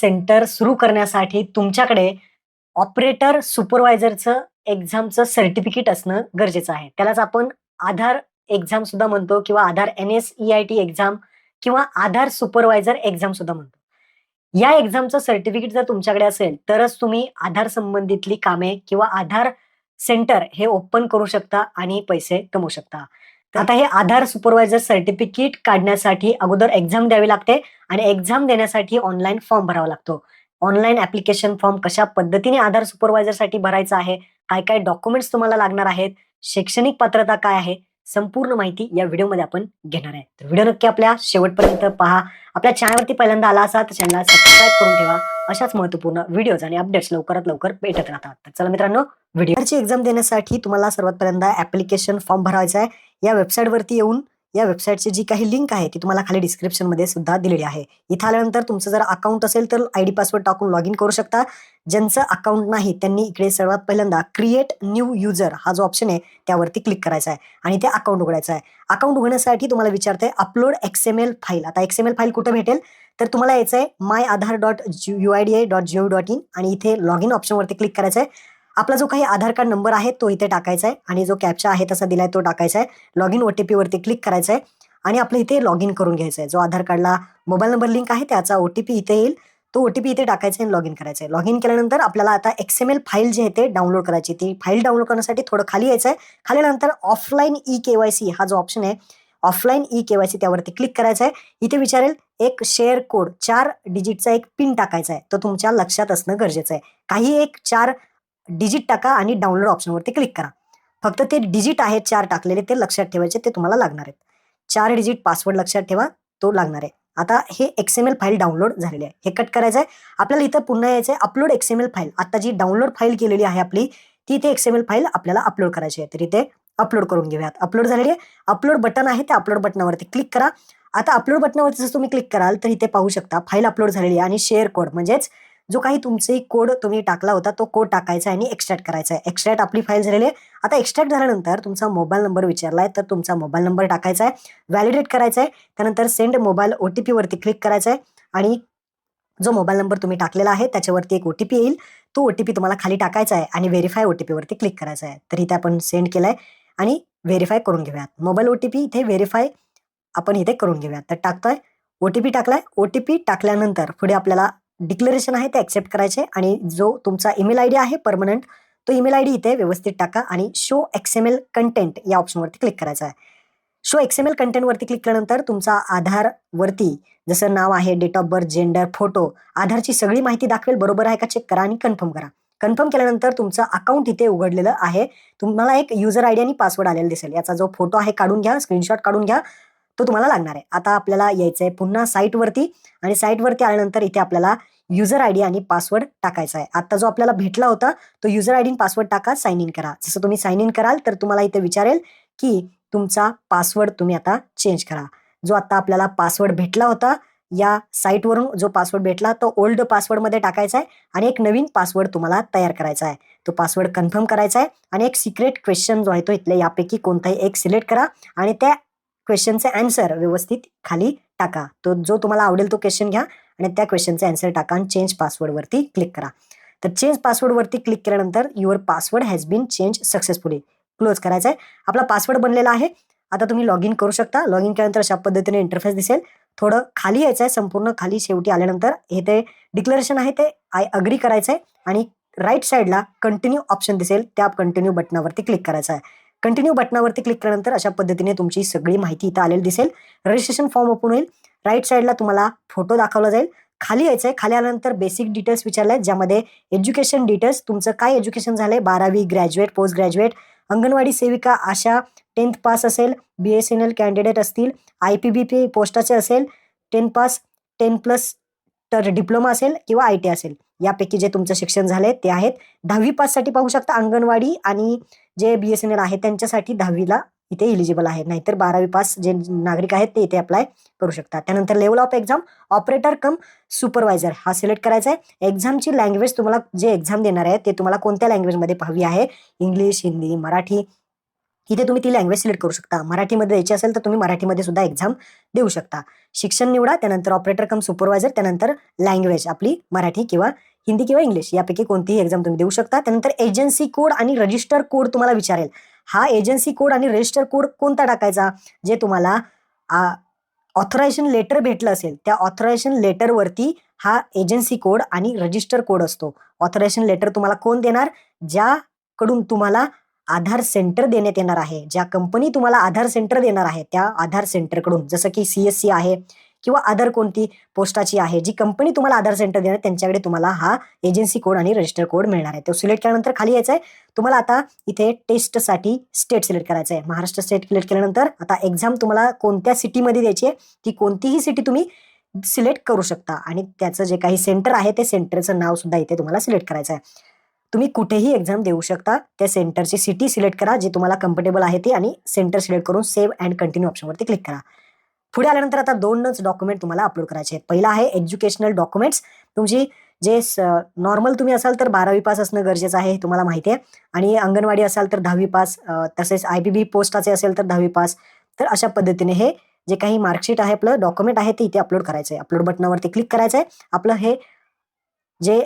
Centre सुरू करण्यासाठी तुमच्याकडे ऑपरेटर सुपरवायझरचं एक्झामचं सर्टिफिकेट असणं गरजेचं आहे. त्यालाच आपण आधार एक्झाम सुद्धा म्हणतो किंवा Aadhaar N S E I T exam किंवा आधार सुपरवायझर एक्झाम सुद्धा म्हणतो. या एक्झामचं सर्टिफिकेट जर तुमच्याकडे असेल तरच तुम्ही आधार संबंधितली कामे किंवा आधार सेंटर हे ओपन करू शकता आणि पैसे कमवू शकता. आता हे आधार सुपरवायझर सर्टिफिकेट काढण्यासाठी अगोदर एक्झाम द्यावी लागते आणि एक्झाम देण्यासाठी ऑनलाईन फॉर्म भरावा लागतो. ऑनलाईन ऍप्लिकेशन फॉर्म कशा पद्धतीने आधार सुपरवायझरसाठी भरायचा आहे? काय काय डॉक्युमेंट्स तुम्हाला लागणार आहेत? शैक्षणिक पात्रता काय आहे? संपूर्ण माहिती या व्हिडिओमध्ये आपण घेणार आहे. तर व्हिडिओ नक्की आपल्या शेवटपर्यंत पहा. आपल्या चॅनलवरती पहिल्यांदा आला असा तर चॅनलला सबस्क्राईब करून ठेवा. अशाच महत्त्वपूर्ण व्हिडिओज आणि अपडेट्स लवकरात लवकर भेटत राहतात. तर चला मित्रांनो व्हिडिओची एक्झाम देण्यासाठी तुम्हाला सर्वात पहिल्यांदा ऍप्लिकेशन फॉर्म भरायचा आहे. या वेबसाईटवरती येऊन या वेबसाईटची जी काही लिंक आहे ती तुम्हाला खाली डिस्क्रिप्शनमध्ये सुद्धा दिलेली आहे. इथं आल्यानंतर तुमचं जर अकाउंट असेल तर आय डी पासवर्ड टाकून लॉग इन करू शकता. ज्यांचं अकाउंट नाही त्यांनी इकडे सर्वात पहिल्यांदा क्रिएट न्यू युजर हा जो ऑप्शन आहे त्यावरती क्लिक करायचा आहे आणि ते अकाउंट उघडायचं आहे. अकाउंट उघडण्यासाठी तुम्हाला विचारते अपलोड एक्सएमएल फाईल आता एक्सएमएल फाईल कुठे भेटेल? तर तुम्हाला यायचं आहे my Aadhaar dot U I D A I dot gov dot in इथे लॉग इन ऑप्शनवरती क्लिक करायचं आहे आपला जो काही आधार कार्ड नंबर आहे तो इथे टाकायचा आहे आणि जो कॅप्चा आहे तसा दिलाय तो टाकायचा आहे. लॉग इन ओ टी पीवरती क्लिक करायचा आहे आणि आपलं इथे लॉग इन करून घ्यायचं आहे. जो आधार कार्डला मोबाईल नंबर लिंक आहे त्याचा ओटीपी इथे येईल. तो ओटीपी इथे टाकायचा आहे लॉग इन करायचं आहे. लॉग इन केल्यानंतर आपल्याला आता एक्सएमएल फाईल जी आहे ते डाउनलोड करायची ती फाईल डाउनलोड करण्यासाठी थोडं खाली यायचं आहे. खाली नंतर ऑफलाईन ई केवायसी हा जो ऑप्शन आहे ऑफलाईन ई केवायसी त्यावरती क्लिक करायचं आहे. इथे विचारेल एक शेअर कोड चार डिजिटचा एक पिन टाकायचा आहे. तो तुमच्या लक्षात असणं गरजेचं आहे. काही एक चार डिजिट टाका आणि डाउनलोड ऑप्शनवरती क्लिक करा. फक्त ते डिजिट आहेत चार टाकलेले ते लक्षात ठेवायचे ते तुम्हाला लागणार आहेत. चार डिजिट पासवर्ड लक्षात ठेवा तो लागणार आहे. आता हे एक्सएमएल फाईल डाउनलोड झालेली आहे. हे कट करायचं आहे आपल्याला इथं पुन्हा यायचं आहे अपलोड एक्सएमएल फाईल आता जी डाउनलोड फाईल केलेली आहे आपली ती इथे एक्सएमएल फाईल आपल्याला अपलोड करायची आहे. तर इथे अपलोड करून घेऊयात. अपलोड झालेली आहे. अपलोड बटन आहे त्या अपलोड बटनावरती क्लिक करा. आता अपलोड बटनावरती जर तुम्ही क्लिक कराल तर इथे पाहू शकता फाईल अपलोड झालेली आहे आणि शेअर कोड म्हणजेच जो काही तुमचे कोड तुम्ही टाकला होता तो कोड टाकायचा आहे आणि एक्स्ट्रॅक्ट करायचा आहे. एक्स्ट्रॅक्ट आपली फाईल झालेली आहे. आता एक्स्ट्रॅक्ट झाल्यानंतर तुमचा मोबाईल नंबर विचारला आहे तर तुमचा मोबाईल नंबर टाकायचा आहे. व्हॅलिडेट करायचा आहे. त्यानंतर सेंड मोबाईल ओ टी पीवरती क्लिक करायचा आहे. आणि जो मोबाईल नंबर तुम्ही टाकलेला आहे त्याच्यावरती एक ओ टी पी येईल. तो ओ टी पी तुम्हाला खाली टाकायचा आहे आणि व्हेरीफाय ओ टी पीवरती क्लिक करायचा आहे. तर इथे आपण सेंड केलाय आणि व्हेरीफाय करून घेऊयात. मोबाईल ओ टी पी इथे व्हेरीफाय आपण इथे करून घेऊयात. तर टाकतोय. पी टाकलाय. ओ टी पी टाकल्यानंतर पुढे आपल्याला डिक्लेरेशन आहे ते ऍक्सेप्ट करायचे आणि जो तुमचा ईमेल आय डी आहे परमनंट तो ईमेल आय डी इथे व्यवस्थित टाका आणि शो एक्सएमएल कंटेंट या ऑप्शनवरती क्लिक करायचा आहे. शो एक्सएमएल एल कंटेंटवरती क्लिक केल्यानंतर तुमचा आधार वरती जसं नाव आहे date of birth gender photo आधारची सगळी माहिती दाखवेल बरोबर आहे का? चेक करा आणि कन्फर्म करा. कन्फर्म केल्यानंतर तुमचं अकाउंट इथे उघडलेलं आहे. तुम्हाला एक युजर आयडी आणि पासवर्ड आलेला दिसेल. याचा जो फोटो आहे काढून घ्या स्क्रीनशॉट काढून घ्या. तो तुम्हाला लागणार आहे. आता आपल्याला यायचं आहे पुन्हा साईटवरती आणि साईटवरती आल्यानंतर इथे आपल्याला युजर आयडी आणि पासवर्ड टाकायचा आहे. आता जो आपल्याला भेटला होता तो युजर आयडी आणि पासवर्ड टाका साइन इन करा. जसं तुम्ही साइन इन कराल तर तुम्हाला इथे विचारेल की तुमचा पासवर्ड तुम्ही आता चेंज करा. जो आता आपल्याला पासवर्ड भेटला होता या साईटवरून जो पासवर्ड भेटला तो ओल्ड पासवर्डमध्ये टाकायचा आहे आणि एक नवीन पासवर्ड तुम्हाला तयार करायचा आहे. तो पासवर्ड कन्फर्म करायचा आहे आणि एक सिक्रेट क्वेश्चन जो आहे तो इथल्या यापैकी कोणताही एक सिलेक्ट करा आणि त्या क्वेश्चनचे अँसर व्यवस्थित खाली टाका. तो जो तुम्हाला आवडेल तो क्वेश्चन घ्या आणि त्या क्वेश्चनचे अँसर टाका आणि चेंज पासवर्डवरती क्लिक करा. तर चेंज पासवर्डवरती क्लिक केल्यानंतर your password has been change successfully close करायचा आहे. आपला पासवर्ड बनलेला आहे. आता तुम्ही लॉग इन करू शकता. लॉग इन केल्यानंतर अशा पद्धतीने इंटरफेस दिसेल. थोडं खाली यायचं आहे. संपूर्ण खाली शेवटी आल्यानंतर हे ते डिक्लेरेशन आहे ते आय अग्री करायचं आहे. आणि राईट साईडला कंटिन्यू ऑप्शन दिसेल. त्या कंटिन्यू बटनावरती क्लिक करायचं आहे. कंटिन्यू बटनावरती क्लिक केल्यानंतर अशा पद्धतीने तुमची सगळी माहिती इथं आलेली दिसेल. रजिस्ट्रेशन फॉर्म ओपन होईल. राईट साईडला तुम्हाला फोटो दाखवला जाईल. खाली यायचं आहे खाली आल्यानंतर बेसिक डिटेल्स विचारले आहेत ज्यामध्ये एज्युकेशन डिटेल्स तुमचं काय एज्युकेशन झालंय? बारावी ग्रॅज्युएट पोस्ट ग्रॅज्युएट अंगणवाडी सेविका अशा टेन्थ पास असेल B S N L candidate असतील आय पी बी पी पोस्टाचे असेल टेन पास टेन प्लस तर डिप्लोमा असेल किंवा आय टी असेल. यापैकी जे तुमचं शिक्षण झालंय ते आहेत. दहावी पाससाठी पाहू शकता अंगणवाडी आणि जे बी एस एन एल आहे त्यांच्यासाठी दहावीला इथे इलिजिबल आहे. नाहीतर बारावी पास जे नागरिक आहेत ते इथे अप्लाय करू शकतात त्यानंतर level of exam operator cum supervisor हा सिलेक्ट करायचा आहे. एक्झामची लँग्वेज तुम्हाला जे एक्झाम देणार आहे ते तुम्हाला कोणत्या लँग्वेजमध्ये हवी आहे? इंग्लिश हिंदी मराठी इथे तुम्ही ती लँग्वेज सिलेक्ट करू शकता. मराठीमध्ये द्यायची असेल तर तुम्ही मराठीमध्ये सुद्धा एक्झाम देऊ शकता. शिक्षण निवडा त्यानंतर ऑपरेटर कम सुपरवायझर त्यानंतर लँग्वेज आपली मराठी किंवा हिंदी किंवा इंग्लिश यापैकी कोणतीही एक्झाम तुम्ही देऊ शकता. त्यानंतर एजन्सी कोड आणि रजिस्टर कोड तुम्हाला विचारेल. हा एजन्सी कोड आणि रजिस्टर कोड कोणता टाकायचा? जे तुम्हाला ऑथरायझेशन लेटर भेटलं असेल त्या ऑथरायझेशन लेटरवरती हा एजन्सी कोड आणि रजिस्टर कोड असतो. ऑथरायझेशन लेटर तुम्हाला कोण देणार? ज्याकडून तुम्हाला आधार सेंटर देण्यात येणार आहे. ज्या कंपनी तुम्हाला आधार सेंटर देणार आहे त्या आधार सेंटरकडून जसं की सी एस सी आहे किंवा अदर कोणती पोस्टाची आहे जी कंपनी तुम्हाला आधार सेंटर देणार त्यांच्याकडे तुम्हाला हा एजन्सी कोड आणि रजिस्टर कोड मिळणार आहे. तो सिलेक्ट केल्यानंतर खाली यायचं आहे तुम्हाला आता इथे टेस्टसाठी स्टेट सिलेक्ट करायचं आहे महाराष्ट्र स्टेट सिलेक्ट केल्यानंतर आता एक्झाम तुम्हाला कोणत्या सिटीमध्ये द्यायची आहे ती कोणतीही सिटी तुम्ही सिलेक्ट करू शकता. आणि त्याचं जे काही सेंटर आहे ते सेंटरचं नाव सुद्धा इथे तुम्हाला सिलेक्ट करायचं आहे तुम्ही कुठेही एक्झाम देऊ शकता. त्या सेंटरची सिटी सिलेक्ट करा जी तुम्हाला कम्फर्टेबल आहे ती आणि सेंटर सिलेक्ट करून सेव्ह अँड कंटिन्यू ऑप्शनवरती क्लिक करा. पुढे आल्यानंतर आता दोनच डॉक्युमेंट तुम्हाला अपलोड करायचे आहेत. पहिला आहे एज्युकेशनल डॉक्युमेंट्स तुमची जे नॉर्मल तुम्ही असाल तर बारावी पास असणं गरजेचं आहे हे तुम्हाला माहिती आहे. आणि अंगणवाडी असाल तर दहावी पास तसेच आय बी बी पोस्टाचे असेल तर दहावी पास तर अशा पद्धतीने हे जे काही मार्कशीट आहे आपलं डॉक्युमेंट आहे ते इथे अपलोड करायचं आहे अपलोड बटनावरती क्लिक करायचं आहे आपलं हे जे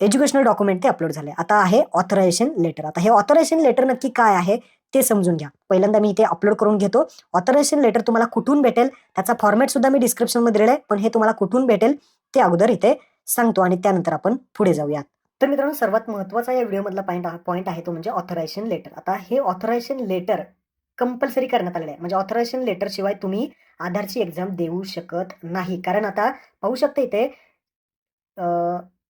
एज्युकेशनल डॉक्युमेंट ते अपलोड झाले. आता आहे ऑथरायझेशन लेटर आता हे ऑथरायझेशन लेटर नक्की काय आहे ते समजून घ्या. पहिल्यांदा मी इथे अपलोड करून घेतो. ऑथरायझेशन लेटर तुम्हाला कुठून भेटेल त्याचा फॉर्मॅट सुद्धा मी डिस्क्रिप्शनमध्ये दिलेला आहे पण हे तुम्हाला कुठून भेटेल ते अगोदर इथे सांगतो आणि त्यानंतर आपण पुढे जाऊयात. तर मित्रांनो सर्वात महत्त्वाचा या व्हिडिओमधला पॉईंट पॉईंट आहे तो म्हणजे ऑथरायझेशन लेटर आता हे ऑथरायझेशन लेटर कंपल्सरी करण्यात आलेलं आहे. म्हणजे ऑथरायझेशन लेटर शिवाय तुम्ही आधारची एक्झाम देऊ शकत नाही. कारण आता पाहू शकता इथे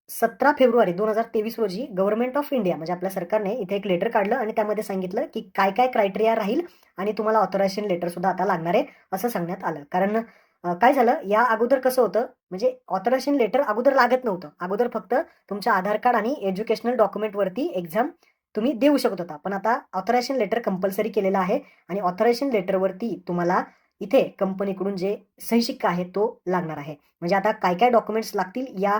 सतरा फेब्रुवारी दोन हजार तेवीस रोजी गव्हर्नमेंट ऑफ इंडिया म्हणजे आपल्या सरकारने इथे एक लेटर काढलं आणि त्यामध्ये सांगितलं की काय काय क्रायटेरिया राहील आणि तुम्हाला ऑथोरायझेशन लेटर सुद्धा आता लागणार आहे असं सांगण्यात आलं. कारण काय झालं? या अगोदर कसं होतं? म्हणजे ऑथोरायझेशन लेटर अगोदर लागत नव्हतं. अगोदर फक्त तुमच्या आधार कार्ड आणि एज्युकेशनल डॉक्युमेंटवरती एक्झाम तुम्ही देऊ शकत होता. पण आता ऑथोरायझेशन लेटर कंपल्सरी केलेलं आहे आणि ऑथोरायझेशन लेटरवरती तुम्हाला इथे कंपनीकडून जे सही शिक्का आहे तो लागणार आहे. म्हणजे आता काय काय डॉक्युमेंट्स लागतील या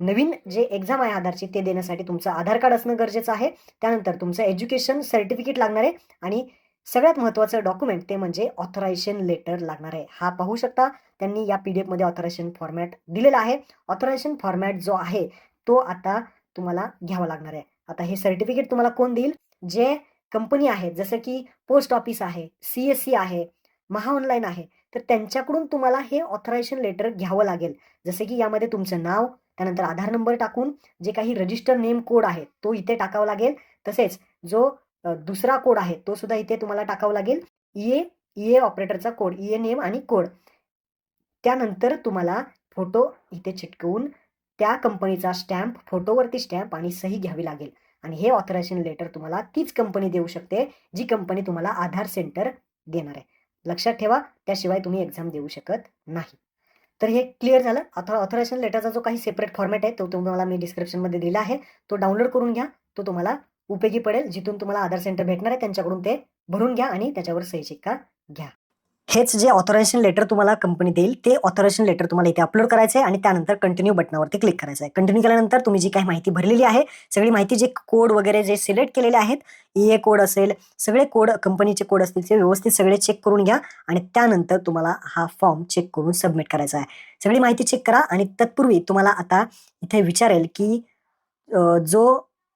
नवीन जे एक्झाम आहे आधारची ते देण्यासाठी तुमचं आधार कार्ड असणं गरजेचं आहे. त्यानंतर तुमचं एज्युकेशन सर्टिफिकेट लागणार आहे आणि सगळ्यात महत्त्वाचं डॉक्युमेंट ते म्हणजे ऑथरायझेशन लेटर लागणार आहे. हा पाहू शकता त्यांनी या पी डी एफमध्ये ऑथरायझेशन फॉर्मॅट दिलेला आहे. ऑथरायझेशन फॉर्मॅट जो आहे तो आता तुम्हाला घ्यावा लागणार आहे. आता हे सर्टिफिकेट तुम्हाला कोण देईल? जे कंपनी आहेत जसं की पोस्ट ऑफिस आहे सी एस सी आहे महाऑनलाईन आहे तर त्यांच्याकडून तुम्हाला हे ऑथरायझेशन लेटर घ्यावं लागेल. जसे की यामध्ये तुमचं नाव त्यानंतर आधार नंबर टाकून जे काही रजिस्टर नेम कोड आहे तो इथे टाकावा लागेल. तसेच जो दुसरा कोड आहे तो सुद्धा इथे तुम्हाला टाकावा लागेल. ई ए ई ए ऑपरेटरचा कोड ई ए नेम आणि कोड त्यानंतर तुम्हाला फोटो इथे चिटकवून त्या कंपनीचा स्टॅम्प फोटोवरती स्टॅम्प आणि सही घ्यावी लागेल. आणि हे ऑथरायझेशन लेटर तुम्हाला तीच कंपनी देऊ शकते जी कंपनी तुम्हाला आधार सेंटर देणार आहे. लक्षात ठेवा त्याशिवाय तुम्ही एक्झाम देऊ शकत नाही. तर हे क्लिअर झालं. ऑथर ऑथरायझेशन लेटरचा जो काही सेपरेट फॉर्मॅट आहे तो तुम्हाला मी डिस्क्रिप्शनमध्ये दिला आहे. तो डाउनलोड करून घ्या. तो तुम्हाला उपयोगी पडेल. जिथून तुम्हाला आधार सेंटर भेटणार आहे त्यांच्याकडून ते भरून घ्या आणि त्याच्यावर सही शिक्का घ्या. हेच जे ऑथोरायझेशन लेटर तुम्हाला कंपनी देईल ते ऑथोरायझेशन लेटर तुम्हाला इथे अपलोड करायचं आहे आणि त्यानंतर कंटिन्यू बटनावरती क्लिक करायचं आहे. कंटिन्यू केल्यानंतर तुम्ही जी काही माहिती भरलेली आहे सगळी माहिती जे कोड वगैरे जे सिलेक्ट केलेले आहेत ई ए कोड असेल सगळे कोड कंपनीचे कोड असतील ते व्यवस्थित सगळे चेक करून घ्या आणि त्यानंतर तुम्हाला हा फॉर्म चेक करून सबमिट करायचा आहे. सगळी माहिती चेक करा आणि तत्पूर्वी तुम्हाला आता इथे विचारेल की जो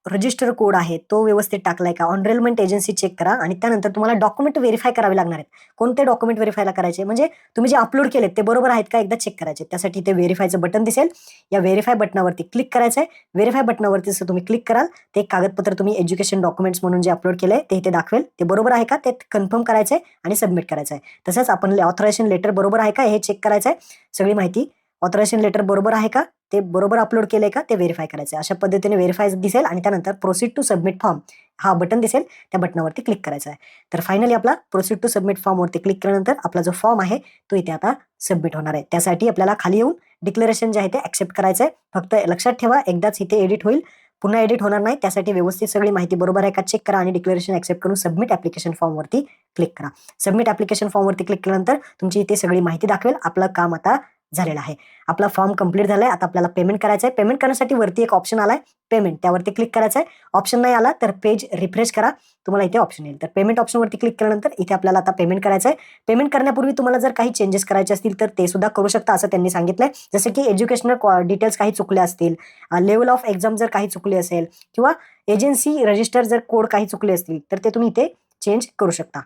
रजिस्टर कोड आहे तो व्यवस्थित टाकलाय का? ऑनरेलमेंट एजन्सी चेक करा आणि त्यानंतर तुम्हाला डॉक्युमेंट व्हेरीफाय करावे लागणार आहेत. कोणते डॉक्युमेंट व्हेरीफायला करायचे? म्हणजे तुम्ही जे अपलोड केलेत ते बरोबर आहेत का? एकदा चेक करायचे. त्यासाठी ते व्हेरीफायचं बटन दिसेल. या व्हेरीफाय बटनावरती क्लिक करायचं आहे व्हेरीफाय बटनावरती जसं तुम्ही क्लिक कराल ते कागदपत्र तुम्ही एज्युकेशन डॉक्युमेंट्स म्हणून जे अपलोड केले ते इथे दाखवेल. ते बरोबर आहे का? ते कन्फर्म करायचं आहे आणि सबमिट करायचं आहे तसंच आपण ऑथरायझेशन लेटर बरोबर आहे का? हे चेक करायचं आहे सगळी माहिती. ऑथरायझेशन लेटर बरोबर आहे का? ते बरोबर अपलोड केलंय का ते व्हेरीफाय करायचं अशा पद्धतीने व्हेरीफाय दिसेल आणि त्यानंतर प्रोसीड टू सबमिट फॉर्म हा बटन दिसेल त्या बटनावरती क्लिक करायचं आहे तर फायनली आपला प्रोसीड टू सबमिट फॉर्मवरती क्लिक केल्यानंतर आपला जो फॉर्म आहे तो इथे आता सबमिट होणार आहे. त्यासाठी आपल्याला खाली येऊन डिक्लेरेशन जे आहे ते ऍक्सेप्ट करायचं आहे फक्त लक्षात ठेवा एकदाच इथे एडिट होईल. पुन्हा एडिट होणार नाही. त्यासाठी व्यवस्थित सगळी माहिती बरोबर आहे का चेक करा आणि डिक्लेरेशन ऍक्सेप्ट करून सबमिट ऍप्लिकेशन फॉर्मवरती क्लिक करा. सबमिट ऍप्लिकेशन फॉर्मवरती क्लिक केल्यानंतर तुमची इथे सगळी माहिती दाखवेल. आपलं काम आता झालेला आहे. आपला फॉर्म कंप्लीट झालाय आता आपल्याला पेमेंट करायचं आहे पेमेंट करण्यासाठी वरती एक ऑप्शन आलाय पेमेंट त्यावरती क्लिक करायचं आहे ऑप्शन नाही आला तर पेज रिफ्रेश करा. तुम्हाला इथे ऑप्शन येईल. तर पेमेंट ऑप्शनवरती क्लिक केल्यानंतर इथे आपल्याला आता पेमेंट करायचं आहे पेमेंट करण्यापूर्वी तुम्हाला जर काही चेंजेस करायचे असतील तर ते सुद्धा करू शकता असं त्यांनी सांगितलंय. जसं की एज्युकेशनल डिटेल्स काही चुकले असतील लेवल ऑफ एक्झाम जर काही चुकली असेल किंवा एजन्सी रजिस्टर जर कोड काही चुकले असतील तर ते तुम्ही इथे चेंज करू शकता.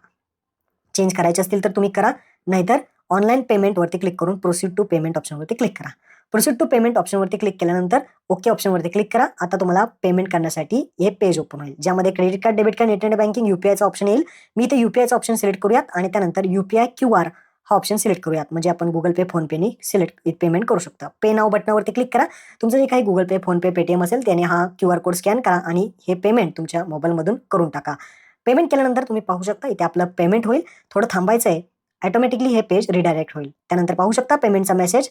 चेंज करायचे असतील तर तुम्ही करा. नाहीतर ऑनलाईन पेमेंटवरती क्लिक करून प्रोसीड टू पेमेंट ऑप्शनवरती क्लिक करा. प्रोसीड टू पेमेंट ऑप्शनवरती क्लिक केल्यानंतर ओके ऑप्शनवरती क्लिक करा. आता तुम्हाला पेमेंट करण्यासाठी हे पेज ओपन होईल. ज्यामध्ये credit card debit card internet banking युपीआयचा option येईल. मी इथे युपीआयचा ऑप्शन सिलेक्ट करूयात आणि त्यानंतर युपीआय क्यू आर हा ऑप्शन सिलेक्ट करूयात. म्हणजे आपण गुगल पे फोन पेनी सिलेक्ट पेमेंट करू शकता. पे नाव बटनावरती क्लिक करा. तुमचं जे काही गुगल पे फोन पे पेटीएम असेल त्याने हा क्यू आर कोड स्कॅन करा आणि हे पेमेंट तुमच्या मोबाईलमधून करून टाका. पेमेंट केल्यानंतर तुम्ही पाहू शकता इथे आपलं पेमेंट होईल. थोडं थांबायचं आहे. ॲटोमॅटिकली हे पेज रिडायरेक्ट होईल. त्यानंतर पाहू शकता पेमेंटचा मेसेज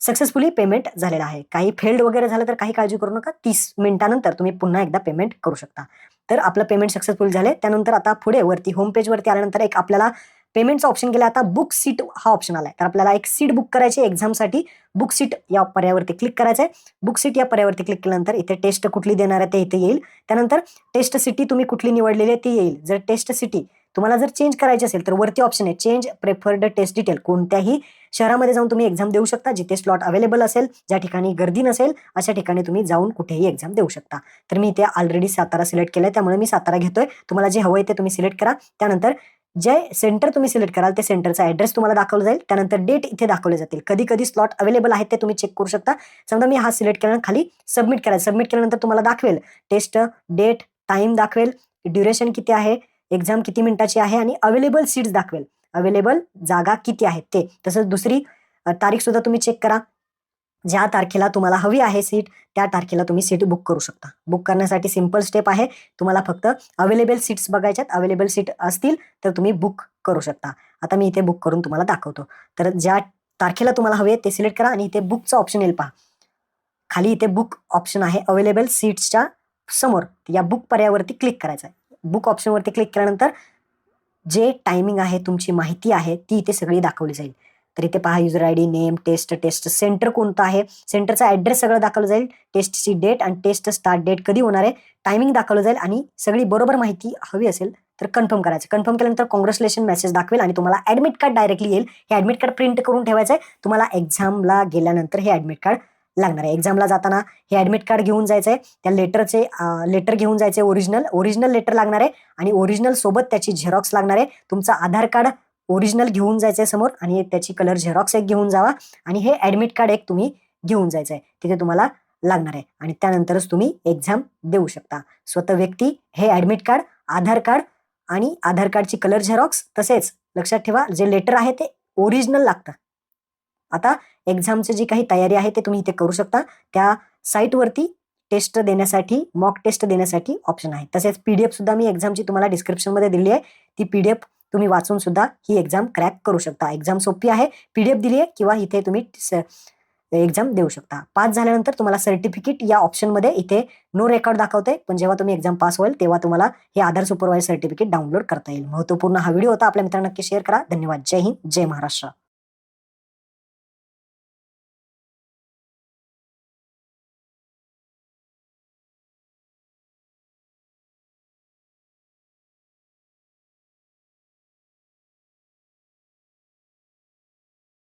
सक्सेसफुली पेमेंट झालेला आहे. काही फेल्ड वगैरे झालं तर काही काळजी करू नका. तीस मिनिटानंतर तुम्ही पुन्हा एकदा पेमेंट करू शकता. तर आपलं पेमेंट सक्सेसफुल झाले. त्यानंतर आता पुढे वरती होम पेजवरती आल्यानंतर एक आपल्याला पेमेंटचा ऑप्शन गेला. आता बुक सीट हा ऑप्शन आलाय. तर आपल्याला एक सीट बुक करायची एक्झामसाठी बुक सीट या पर्यावरती क्लिक करायचं आहे. बुक सीट या पर्यावरती क्लिक केल्यानंतर इथे टेस्ट कुठली देणार आहे ते इथे येईल. त्यानंतर टेस्ट सिटी तुम्ही कुठली निवडलेली आहे ती येईल. जर टेस्ट सिटी तुम्हाला जर चेंज करायची असेल तर वरती ऑप्शन आहे चेंज प्रेफर्ड टेस्ट डिटेल कोणत्याही शहरामध्ये जाऊन तुम्ही एक्झाम देऊ शकता जिथे स्लॉट अवेलेबल असेल ज्या ठिकाणी गर्दी नसेल अशा ठिकाणी तुम्ही जाऊन कुठेही एक्झाम देऊ शकता. तर मी इथे ऑलरेडी सातारा सिलेक्ट केलंय त्यामुळे मी सातारा घेतोय. तुम्हाला जे हवं आहे ते तुम्ही सिलेक्ट करा. त्यानंतर जे सेंटर तुम्ही सिलेक्ट कराल ते सेंटरचा ऍड्रेस तुम्हाला दाखवला जाईल. त्यानंतर डेट इथे दाखवले जातील. कधी कधी स्लॉट अवेलेबल आहेत ते तुम्ही चेक करू शकता. समजा मी हा सिलेक्ट केल्यानंतर खाली सबमिट करायचं सबमिट केल्यानंतर तुम्हाला दाखवेल. टेस्ट डेट टाईम दाखवेल. ड्युरेशन किती आहे? एक्झाम किती मिनिटाची आहे आणि अवेलेबल सीट्स दाखवेल. अवेलेबल जागा किती आहेत ते. तसंच दुसरी तारीख सुद्धा तुम्ही चेक करा. ज्या तारखेला तुम्हाला हवी आहे सीट त्या तारखेला तुम्ही सीट बुक करू शकता. बुक करण्यासाठी सिंपल स्टेप आहे. तुम्हाला फक्त अवेलेबल सीट्स बघायच्यात. अवेलेबल सीट असतील तर तुम्ही बुक करू शकता. आता मी इथे बुक करून तुम्हाला दाखवतो. तर ज्या तारखेला तुम्हाला हवे ते सिलेक्ट करा आणि इथे बुकचं ऑप्शन येईल पहा. खाली इथे बुक ऑप्शन आहे. अवेलेबल सीट्सच्या समोर. या बुक पर्यावरती क्लिक करायचं आहे बुक ऑप्शनवरती क्लिक केल्यानंतर जे टायमिंग आहे तुमची माहिती आहे ती इथे सगळी दाखवली जाईल. तर इथे पहा user I D name test test centre कोणतं आहे? सेंटरचा ऍड्रेस सगळं दाखवलं जाईल. टेस्टची डेट आणि टेस्ट स्टार्ट डेट कधी होणार आहे? टायमिंग दाखवलं जाईल आणि सगळी बरोबर माहिती हवी असेल तर कन्फर्म करायचं. कन्फर्म केल्यानंतर कॉंग्रॅच्युलेशन मेसेज दाखवेल आणि तुम्हाला ऍडमिट कार्ड डायरेक्टली येईल. हे ऍडमिट कार्ड प्रिंट करून ठेवायचं आहे. तुम्हाला एक्झामला गेल्यानंतर हे ऍडमिट कार्ड लागणार आहे. एक्झामला जाताना हे ऍडमिट कार्ड घेऊन जायचं आहे त्या लेटरचे लेटर घेऊन जायचे ओरिजिनल ओरिजिनल लेटर लागणार आहे आणि ओरिजिनल सोबत त्याची झेरॉक्स लागणार आहे. तुमचं आधार कार्ड ओरिजिनल घेऊन जायचंय समोर आणि त्याची कलर झेरॉक्स एक घेऊन जावा आणि हे ऍडमिट कार्ड एक तुम्ही घेऊन जायचंय. तिथे तुम्हाला लागणार आहे आणि त्यानंतरच तुम्ही एक्झाम देऊ शकता. स्वतः व्यक्ती हे ऍडमिट कार्ड आधार कार्ड आणि आधार कार्डची कलर झेरॉक्स तसेच लक्षात ठेवा जे लेटर आहे ते ओरिजिनल लागतं. आता एक्झामची जी काही तयारी आहे ते तुम्ही इथे करू शकता. त्या साईटवरती टेस्ट देण्यासाठी मॉक टेस्ट देण्यासाठी ऑप्शन आहे. तसेच पीडीएफ सुद्धा मी एक्झामची तुम्हाला डिस्क्रिप्शनमध्ये दिली आहे. ती पीडीएफ तुम्ही वाचून सुद्धा ही एक्झाम क्रॅक करू शकता. एक्झाम सोपी आहे पीडीएफ दिली आहे किंवा इथे तुम्ही एक्झाम देऊ शकता. पास झाल्यानंतर तुम्हाला सर्टिफिकेट या ऑप्शनमध्ये इथे नो रेकॉर्ड दाखवते. पण जेव्हा तुम्ही एक्झाम पास होईल तेव्हा तुम्हाला हे आधार सुपरवाईज सर्टिफिकेट डाउनलोड करता येईल. महत्त्वपूर्ण हा व्हिडिओ होता. आपल्या मित्रांना नक्की शेअर करा. धन्यवाद. जय हिंद. जय महाराष्ट्र.